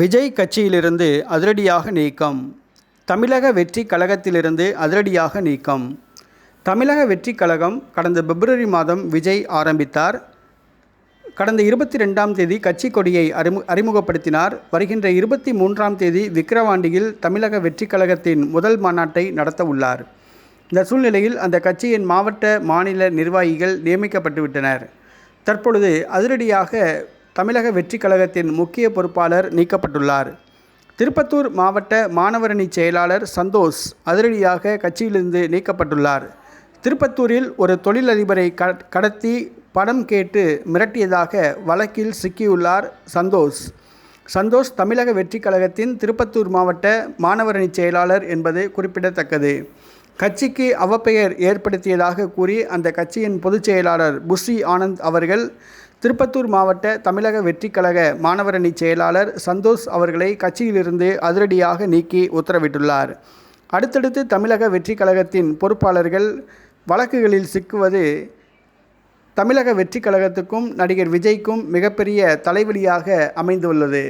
விஜய் கட்சியிலிருந்து அதிரடியாக நீக்கம். தமிழக வெற்றி கழகத்திலிருந்து அதிரடியாக நீக்கம். தமிழக வெற்றி கழகம் கடந்த பிப்ரவரி மாதம் விஜய் ஆரம்பித்தார். கடந்த இருபத்தி ரெண்டாம் தேதி கட்சி கொடியை அறிமு அறிமுகப்படுத்தினார். வருகின்ற இருபத்தி மூன்றாம் தேதி விக்கிரவாண்டியில் தமிழக வெற்றி கழகத்தின் முதல் மாநாட்டை நடத்த உள்ளார். இந்த சூழ்நிலையில் அந்த கட்சியின் மாவட்ட மாநில நிர்வாகிகள் நியமிக்கப்பட்டுவிட்டனர். தற்பொழுது அதிரடியாக தமிழக வெற்றி கழகத்தின் முக்கிய பொறுப்பாளர் நீக்கப்பட்டுள்ளார். திருப்பத்தூர் மாவட்ட மாணவரணி செயலாளர் சந்தோஷ் அதிரடியாக கட்சியிலிருந்து நீக்கப்பட்டுள்ளார். திருப்பத்தூரில் ஒரு தொழிலதிபரை கடத்தி பணம் கேட்டு மிரட்டியதாக வழக்கில் சிக்கியுள்ளார் சந்தோஷ். சந்தோஷ் தமிழக வெற்றி கழகத்தின் திருப்பத்தூர் மாவட்ட மாணவரணி செயலாளர் என்பது குறிப்பிடத்தக்கது. கட்சிக்கு அவப்பெயர் ஏற்படுத்தியதாக கூறி அந்த கட்சியின் பொதுச் செயலாளர் புஷி ஆனந்த் அவர்கள் திருப்பத்தூர் மாவட்ட தமிழக வெற்றிக்கழக மாணவரணி செயலாளர் சந்தோஷ் அவர்களை கட்சியிலிருந்து அதிரடியாக நீக்கி உத்தரவிட்டுள்ளார். அடுத்தடுத்து தமிழக வெற்றிக்கழகத்தின் பொறுப்பாளர்கள் வழக்குகளில் சிக்குவது தமிழக வெற்றிக்கழகத்துக்கும் நடிகர் விஜய்க்கும் மிகப்பெரிய தலைவலியாக அமைந்துள்ளது.